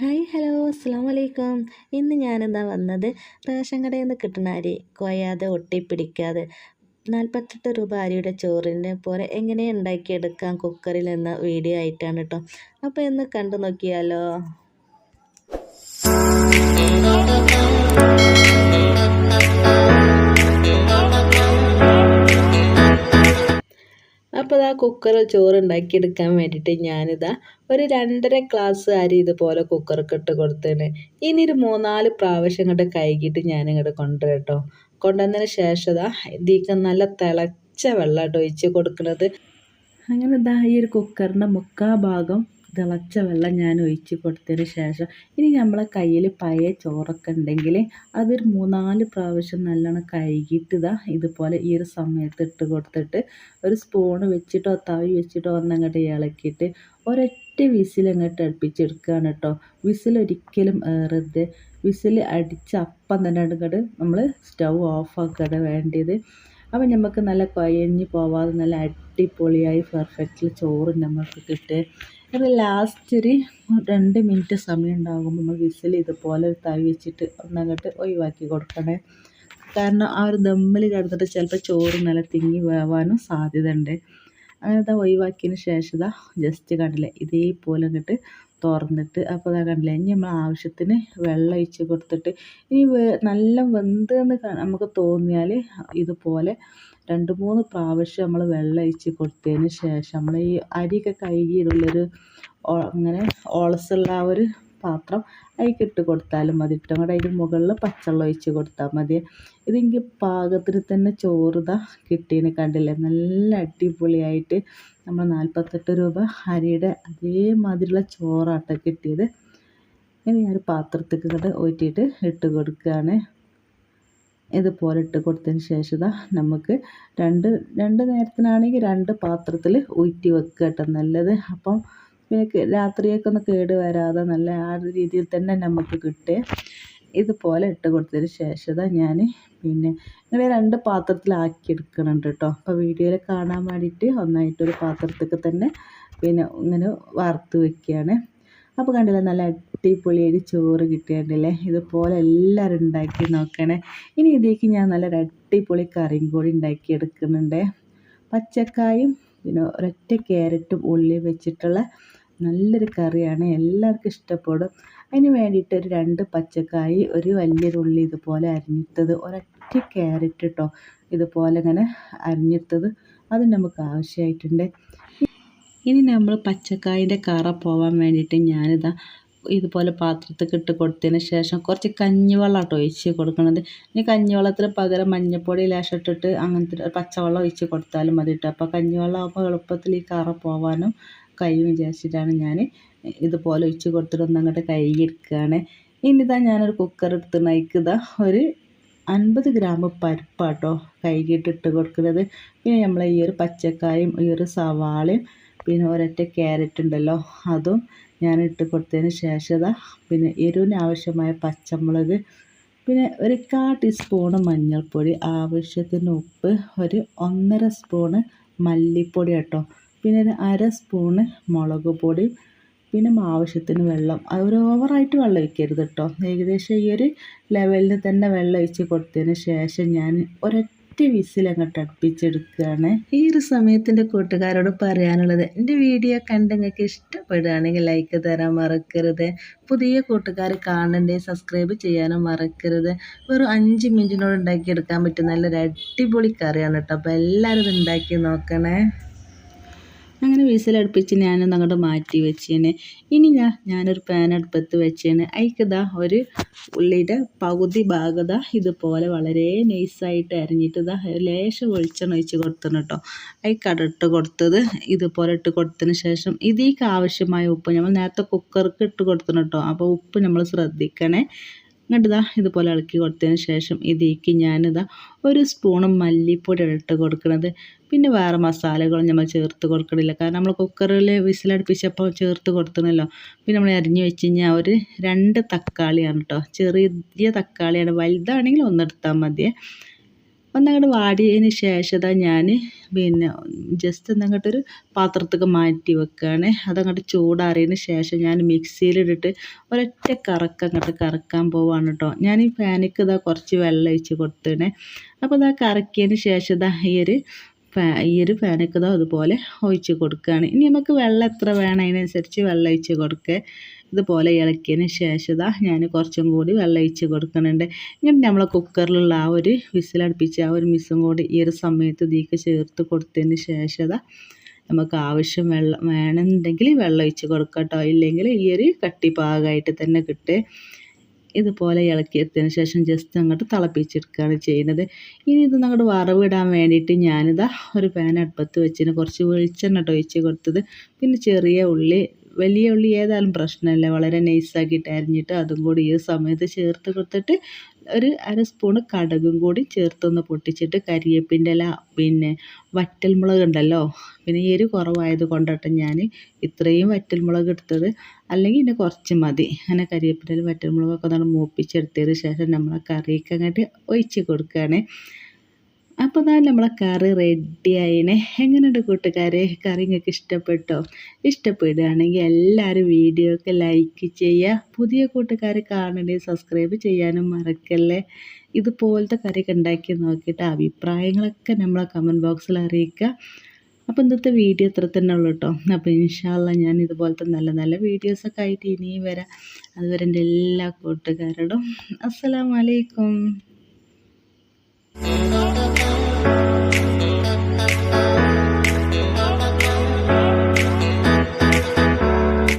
Hi hello അസ്സാം വലൈക്കും ഇന്ന് ഞാനെന്താ വന്നത് റേഷൻ കടയിൽ നിന്ന് കിട്ടുന്ന അരി കൊയ്യാതെ ഒട്ടിപ്പിടിക്കാതെ നാൽപ്പത്തെട്ട് രൂപ അരിയുടെ ചോറിനെ പോലെ എങ്ങനെ ഉണ്ടാക്കിയെടുക്കാം കുക്കറിൽ എന്ന വീഡിയോ ആയിട്ടാണ് കേട്ടോ. അപ്പോൾ എന്ന് കണ്ടു നോക്കിയാലോ? അപ്പോൾ ഇതാ കുക്കറിൽ ചോറ് ഉണ്ടാക്കിയെടുക്കാൻ വേണ്ടിയിട്ട് ഞാനിതാ ഒരു രണ്ടര ഗ്ലാസ് അരി ഇതുപോലെ കുക്കർക്ക് ഇട്ട് കൊടുത്തേണ് ഇനി ഒരു മൂന്നാൽ പ്രാവശ്യം ഇങ്ങോട്ട് കഴുകിയിട്ട് ഞാനിങ്ങോട്ട് കൊണ്ടുവരട്ടോ കൊണ്ടുവന്നതിന് ശേഷം ഇതാ ഇതിക്ക് നല്ല തിളച്ച വെള്ളമായിട്ട് ഒഴിച്ച് കൊടുക്കുന്നത് അങ്ങനെ ഇതാ ഈ ഒരു കുക്കറിന്റെ മുക്കാ ഭാഗം തിളച്ച വെള്ളം ഞാൻ ഒഴിച്ച് കൊടുത്തതിന് ശേഷം ഇനി നമ്മളെ കയ്യിൽ പഴയ ചോറൊക്കെ ഉണ്ടെങ്കിൽ അതൊരു മൂന്നാൽ പ്രാവശ്യം നല്ലോണം കഴുകിയിട്ട് ഇതാ ഇതുപോലെ ഈ ഒരു സമയത്ത് ഇട്ട് കൊടുത്തിട്ട് ഒരു സ്പൂണ് വെച്ചിട്ടോ തവി വെച്ചിട്ടോ ഒന്നങ്ങോട്ട് ഇളക്കിയിട്ട് ഒരൊറ്റ വിസിൽ അങ്ങോട്ട് അടുപ്പിച്ചെടുക്കുകയാണ് കേട്ടോ. വിസിൽ ഒരിക്കലും ഏറരുത്. വിസിൽ അടിച്ച് അപ്പം തന്നെ അങ്ങോട്ട് നമ്മൾ സ്റ്റൗ ഓഫ് ആക്കുകയാണ് വേണ്ടത്. അപ്പം നമുക്ക് നല്ല കുഴഞ്ഞ് പോവാതെ നല്ല അടിപൊളിയായി പെർഫെക്റ്റിൽ ചോറ് നമുക്ക് കിട്ടുക. അത് ലാസ്റ്റ് ഒരു രണ്ട് മിനിറ്റ് സമയം ഉണ്ടാകുമ്പോൾ നമ്മൾ വിസിൽ ഇതുപോലെ തവി വെച്ചിട്ട് ഒന്നങ്ങോട്ട് ഒഴിവാക്കി കൊടുക്കണേ. കാരണം ആ ഒരു ദമ്മിൽ കിടന്നിട്ട് ചിലപ്പോൾ ചോറ് നല്ല തിങ്ങി വേവാനും സാധ്യത ഉണ്ട് അങ്ങനത്തെ ഒഴിവാക്കിയതിന് ശേഷം ജസ്റ്റ് കണ്ടില്ലേ ഇതേപോലെ അങ്ങോട്ട് തുറന്നിട്ട് അപ്പോൾ അതാ കണ്ടില്ലേ ഇനി നമ്മൾ ആവശ്യത്തിന് വെള്ളം ഒഴിച്ച് കൊടുത്തിട്ട് ഇനി നല്ല വെന്ത് എന്ന് നമുക്ക് തോന്നിയാൽ ഇതുപോലെ രണ്ട് മൂന്ന് പ്രാവശ്യം നമ്മൾ വെള്ളം ഒഴിച്ച് കൊടുത്തതിന് ശേഷം നമ്മൾ ഈ അരിയൊക്കെ കഴുകിയിട്ടുള്ളൊരു അങ്ങനെ ഓളസുള്ള ആ ഒരു പാത്രം അതിലേക്ക് ഇട്ട് കൊടുത്താലും മതി. ഇട്ടും കൂടെ അതിന്റെ മുകളിൽ പച്ചവെള്ളം ഒഴിച്ച് കൊടുത്താൽ മതി. ഇതെനിക്ക് പാകത്തിന് തന്നെ ചോറ് ഇതാ കിട്ടീന് കണ്ടില്ലേ? നല്ല അടിപൊളിയായിട്ട് നമ്മൾ നാൽപ്പത്തെട്ട് രൂപ അരിയുടെ അതേമാതിരിയുള്ള ചോറാട്ട കിട്ടിയത്. ഇനി ഞാൻ പാത്രത്തേക്ക് കൂടെ ഊറ്റിയിട്ട് ഇട്ട് കൊടുക്കുകയാണ്. ഇതുപോലെ ഇട്ട് കൊടുത്തതിന് ശേഷം നമുക്ക് രണ്ട് രണ്ട് നേരത്തിനാണെങ്കിൽ രണ്ട് പാത്രത്തിൽ ഊറ്റി വെക്കുക കേട്ടോ നല്ലത്. അപ്പം പിന്നെ രാത്രിയൊക്കെ ഒന്ന് കേട് വരാതെ നല്ല ആ രീതിയിൽ തന്നെ നമുക്ക് കിട്ടുക. ഇതുപോലെ ഇട്ട് കൊടുത്തതിന് ശേഷം ഞാൻ പിന്നെ ഇങ്ങനെ രണ്ട് പാത്രത്തിലാക്കി എടുക്കുന്നുണ്ട് കേട്ടോ. അപ്പോൾ വീഡിയോയിൽ കാണാൻ വേണ്ടിയിട്ട് ഒന്നായിട്ടൊരു പാത്രത്തിൽ തന്നെ പിന്നെ ഇങ്ങനെ വറുത്ത് വെക്കുകയാണ്. അപ്പോൾ കണ്ടില്ലേ നല്ല അടിപൊളിയായിട്ട് ചോറ് കിട്ടിയിട്ടുണ്ടല്ലേ ഇതുപോലെ എല്ലാവരും ഉണ്ടാക്കി നോക്കണേ. ഇനി ഇതിലേക്ക് ഞാൻ നല്ലൊരു അടിപൊളി കറിയും കൂടി ഉണ്ടാക്കി എടുക്കുന്നുണ്ട്. പച്ചക്കായും പിന്നെ ഒരൊറ്റ ക്യാരറ്റും ഉള്ളിയും വെച്ചിട്ടുള്ള നല്ലൊരു കറിയാണ്. എല്ലാവർക്കും ഇഷ്ടപ്പെടും. അതിന് വേണ്ടിയിട്ട് ഒരു രണ്ട് പച്ചക്കായി ഒരു വലിയൊരു ഉള്ളി ഇതുപോലെ അരിഞ്ഞിട്ടത് ഒരൊറ്റ ക്യാരറ്റ് കേട്ടോ ഇതുപോലെ ഇങ്ങനെ അരിഞ്ഞിട്ടത് അത് നമുക്ക് ആവശ്യമായിട്ടുണ്ട്. ഇനി നമ്മൾ പച്ചക്കായന്റെ കറ പോകാൻ വേണ്ടിയിട്ട് ഞാനിതാ ഇതുപോലെ പാത്രത്തിൽ ഇട്ട് കൊടുത്തതിന് ശേഷം കുറച്ച് കഞ്ഞിവെള്ളം കേട്ടോ ഒഴിച്ച് കൊടുക്കുന്നത് ഇനി കഞ്ഞിവെള്ളത്തിന് പകരം മഞ്ഞപ്പൊടി ലേശം ഇട്ടിട്ട് അങ്ങനത്തെ പച്ചവെള്ളം ഒഴിച്ച് കൊടുത്താലും മതി കേട്ടോ അപ്പോൾ കഞ്ഞിവെള്ളം ആകുമ്പോൾ എളുപ്പത്തിൽ ഈ കറ പോവാനും കഴിയും വിചാരിച്ചിട്ടാണ് ഞാൻ ഇതുപോലെ ഒഴിച്ച് കൊടുത്തിട്ട് ഒന്നങ്ങോട്ട് കഴുകിയെടുക്കുകയാണ് ഇനി ഇതാ ഞാനൊരു കുക്കർ എടുത്ത് നയിക്കുക ഒരു അൻപത് ഗ്രാം പരിപ്പാട്ടോ കഴുകിയിട്ട് ഇട്ട് കൊടുക്കുന്നത് പിന്നെ നമ്മൾ ഈ ഒരു പച്ചക്കായും ഈ ഒരു സവാളയും പിന്നെ ഒരൊറ്റ ക്യാരറ്റ് ഉണ്ടല്ലോ അതും ഞാൻ ഇട്ട് കൊടുത്തതിന് ശേഷം പിന്നെ എരിവിന് ആവശ്യമായ പച്ചമുളക് പിന്നെ ഒരു കാ ടീസ്പൂണ് മഞ്ഞൾപ്പൊടി ആവശ്യത്തിന് ഉപ്പ് ഒരു ഒന്നര സ്പൂണ് മല്ലിപ്പൊടി കേട്ടോ പിന്നെ ഒരു അര സ്പൂണ് മുളക് പൊടി പിന്നെ ആവശ്യത്തിന് വെള്ളം ഒരു ഓവറായിട്ട് വെള്ളം ഒഴിക്കരുത് കേട്ടോ ഏകദേശം ഈ ഒരു ലെവലിൽ തന്നെ വെള്ളം ഒഴിച്ച് കൊടുത്തതിന് ശേഷം ഞാൻ ഒരൊറ്റ വിസിൽ അങ്ങോട്ട് അടുപ്പിച്ചെടുക്കുകയാണ് ഈ ഒരു സമയത്തിന്റെ കൂട്ടുകാരോട് പറയാനുള്ളത് എന്റെ വീഡിയോ കണ്ട് നിങ്ങൾക്ക് ഇഷ്ടപ്പെടുകയാണെങ്കിൽ ലൈക്ക് തരാൻ മറക്കരുത്. പുതിയ കൂട്ടുകാർ കാണണ്ടേ സബ്സ്ക്രൈബ് ചെയ്യാനും മറക്കരുത്. വെറും അഞ്ച് മിനിറ്റിനോട് ഉണ്ടാക്കിയെടുക്കാൻ പറ്റും നല്ലൊരു അടിപൊളി കറിയാണ് കേട്ടോ. അപ്പോൾ എല്ലാവരും ഇത് ഉണ്ടാക്കി നോക്കണേ. അങ്ങനെ വിസിലടുപ്പിച്ച് ഞാൻ അങ്ങോട്ട് മാറ്റി വെച്ചേനെ. ഇനി ഞാൻ ഞാനൊരു പാൻ അടുപ്പത്ത് വെച്ചേന്. അതിക്കിതാ ഒരു ഉള്ളിയുടെ പകുതി ഭാഗത ഇതുപോലെ വളരെ നൈസായിട്ട് അരിഞ്ഞിട്ട് ഇതാ ലേശം വെളിച്ചെണ്ണ ഒഴിച്ച് കൊടുത്തണം കേട്ടോ അയക്കടട്ട് കൊടുത്തത് ഇതുപോലെ ഇട്ട് കൊടുത്തതിന് ശേഷം ഇതിലേക്ക് ആവശ്യമായ ഉപ്പ് നമ്മൾ നേരത്തെ കുക്കർക്ക് ഇട്ട് കൊടുത്തണം കേട്ടോ അപ്പോൾ ഉപ്പ് നമ്മൾ ശ്രദ്ധിക്കണേ. എന്നിട്ട് ഇതുപോലെ ഇളക്കി കൊടുത്തതിന് ശേഷം ഇതിലേക്ക് ഞാനിതാ ഒരു സ്പൂണ് മല്ലിപ്പൊടി ഇട്ട് കൊടുക്കുന്നത് പിന്നെ വേറെ മസാലകളും നമ്മൾ ചേർത്ത് കൊടുക്കണില്ല. കാരണം നമ്മൾ കുക്കറിൽ വിസിലടുപ്പിച്ചപ്പോൾ ചേർത്ത് കൊടുത്തണല്ലോ. പിന്നെ നമ്മൾ അരിഞ്ഞു വെച്ച് കഴിഞ്ഞാൽ ഒരു രണ്ട് തക്കാളിയാണ് കേട്ടോ. ചെറിയ തക്കാളിയാണ്. വലുതാണെങ്കിൽ ഒന്നെടുത്താൽ മതിയേ. ഒന്നങ്ങോട്ട് വാടിയതിന് ശേഷം ഞാൻ പിന്നെ ജസ്റ്റ് ഒന്നങ്ങോട്ടൊരു പാത്രത്തേക്ക് മാറ്റി വെക്കുകയാണ് അതങ്ങോട്ട് ചൂടാറിയതിന് ശേഷം ഞാൻ മിക്സിയിലിട്ടിട്ട് ഒരൊറ്റ കറക്കം അങ്ങോട്ട് കറക്കാൻ പോവാണ് കേട്ടോ ഞാൻ ഈ ഫാനിക്ക് ഇതാ കുറച്ച് വെള്ളം ഒഴിച്ച് കൊടുത്തേണേ. അപ്പോൾ ഇതാ കറക്കിയതിന് ശേഷം ഇതാ ഈ ഒരു ഫാ ഈ ഒരു ഫാനൊക്കെ ഇതാ അതുപോലെ ഒഴിച്ച് കൊടുക്കുകയാണ് ഇനി നമുക്ക് വെള്ളം എത്ര വേണം? അതിനനുസരിച്ച് വെള്ളം ഒഴിച്ച് കൊടുക്കുക ഇതുപോലെ ഇളക്കിയതിന് ശേഷം ഞാൻ കുറച്ചും കൂടി വെള്ളം ഒഴിച്ച് കൊടുക്കുന്നുണ്ട്. ഇങ്ങനെ നമ്മളെ കുക്കറിലുള്ള ആ ഒരു വിസിലടുപ്പിച്ച് ആ ഒരു മിസ്സും കൂടി ഈ ഒരു സമയത്ത് ഇതിലേക്ക് ചേർത്ത് കൊടുത്തതിന് ശേഷം നമുക്ക് ആവശ്യം വെള്ളം വേണമെന്നുണ്ടെങ്കിൽ വെള്ളം ഒഴിച്ച് കൊടുക്കാം കേട്ടോ. ഇല്ലെങ്കിൽ ഈ ഒരു കട്ടി പാകമായിട്ട് തന്നെ കിട്ടുക ഇതുപോലെ ഇളക്കിയതിന് ശേഷം ജസ്റ്റ് അങ്ങോട്ട് തിളപ്പിച്ചെടുക്കുകയാണ് ചെയ്യുന്നത്. ഇനി ഇത് അങ്ങോട്ട് വറവിടാൻ വേണ്ടിയിട്ട് ഞാനിതാ ഒരു പാൻ അടുപ്പത്ത് വെച്ചിന് കുറച്ച് വെളിച്ചെണ്ണ ഒഴിച്ച് കൊടുത്തത്. പിന്നെ ചെറിയ ഉള്ളി വലിയ ഉള്ളി ഏതായാലും പ്രശ്നമില്ല. വളരെ നൈസാക്കിയിട്ട് അരിഞ്ഞിട്ട് അതും കൂടി ഈ സമയത്ത് ചേർത്ത് കൊടുത്തിട്ട് ഒരു അര സ്പൂണ് കടുകും കൂടി ചേർത്തൊന്ന് പൊട്ടിച്ചിട്ട് കരിയേപ്പിന്റെ ഇല പിന്നെ വറ്റൽമുളക് ഉണ്ടല്ലോ പിന്നെ എരി കുറവായത് കൊണ്ടട്ടെ ഞാൻ ഇത്രയും വറ്റൽമുളക് എടുത്തത്. അല്ലെങ്കിൽ പിന്നെ കുറച്ച് മതി. അങ്ങനെ കരിയേപ്പിന്റെ ഇല വറ്റൽമുളകൊക്കെ നമ്മൾ മൂപ്പിച്ചെടുത്തതിന് ശേഷം നമ്മൾ കറിയൊക്കെ അങ്ങോട്ട് ഒഴിച്ച് കൊടുക്കുകയാണ്. അപ്പോൾ ദാ നമ്മളെ കറി റെഡി ആയിനെ. എങ്ങനെയുണ്ട് കൂട്ടുകാരെ? കറി നിങ്ങൾക്ക് ഇഷ്ടപ്പെട്ടോ? ഇഷ്ടപ്പെടുകയാണെങ്കിൽ എല്ലാവരും വീഡിയോ ഒക്കെ ലൈക്ക് ചെയ്യുക. പുതിയ കൂട്ടുകാർ കാണണേ സബ്സ്ക്രൈബ് ചെയ്യാനും മറക്കല്ലേ. ഇതുപോലത്തെ കറിയൊക്കെ ഉണ്ടാക്കി നോക്കിയിട്ട് അഭിപ്രായങ്ങളൊക്കെ നമ്മളെ കമന്റ് ബോക്സിൽ അറിയിക്കുക. അപ്പോൾ ഇന്നത്തെ വീഡിയോ ഇത്ര തന്നെ ഉള്ളൂ കേട്ടോ അപ്പോൾ ഇൻഷാല്ല ഞാൻ ഇതുപോലത്തെ നല്ല നല്ല വീഡിയോസൊക്കെ ആയിട്ട് ഇനിയും വരാം. അതുവരെ എന്റെ എല്ലാ കൂട്ടുകാരോടും അസ്സലാമലൈക്കും Thank you.